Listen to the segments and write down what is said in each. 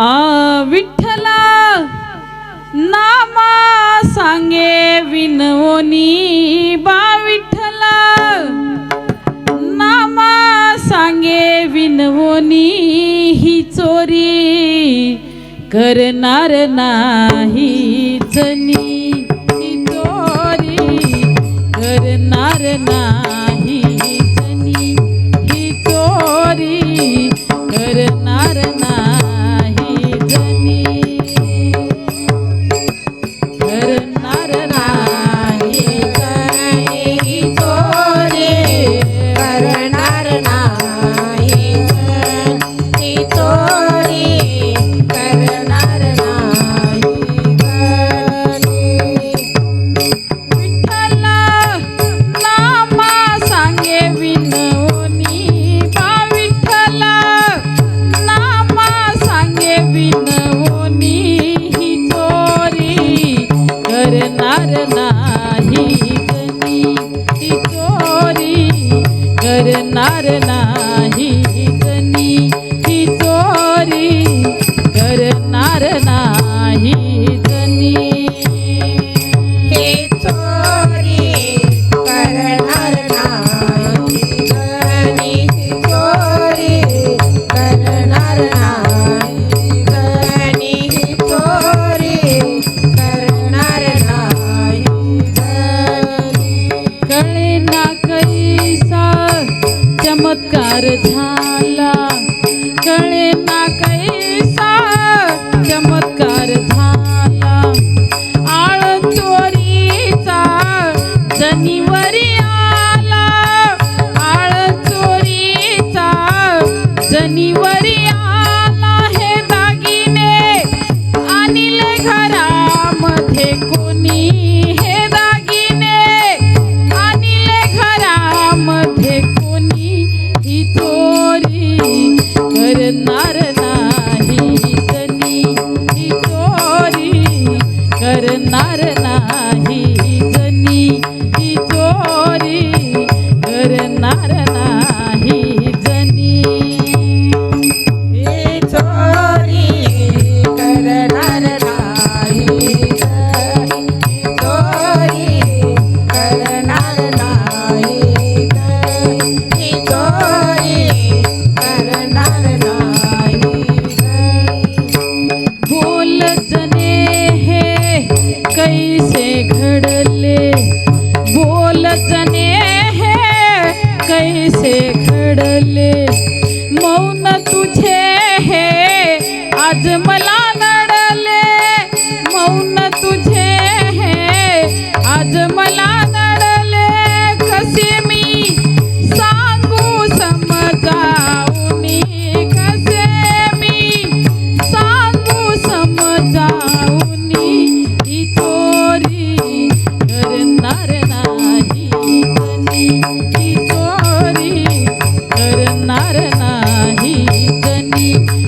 आ विठ्ठला नामा सांगे विनवनी बा विठ्ठला. नामा सांगे विनवनी ही चोरी. करणार नाही जनी ही चोरी. करणार नाही রে না না। चमत्कार झाला. कळे ना काय नाही. கடலே you.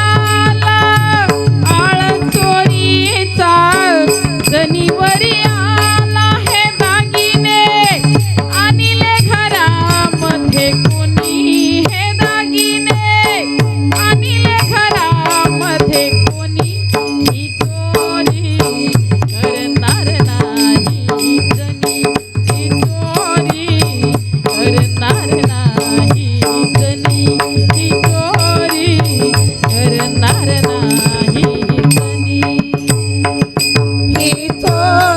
e todo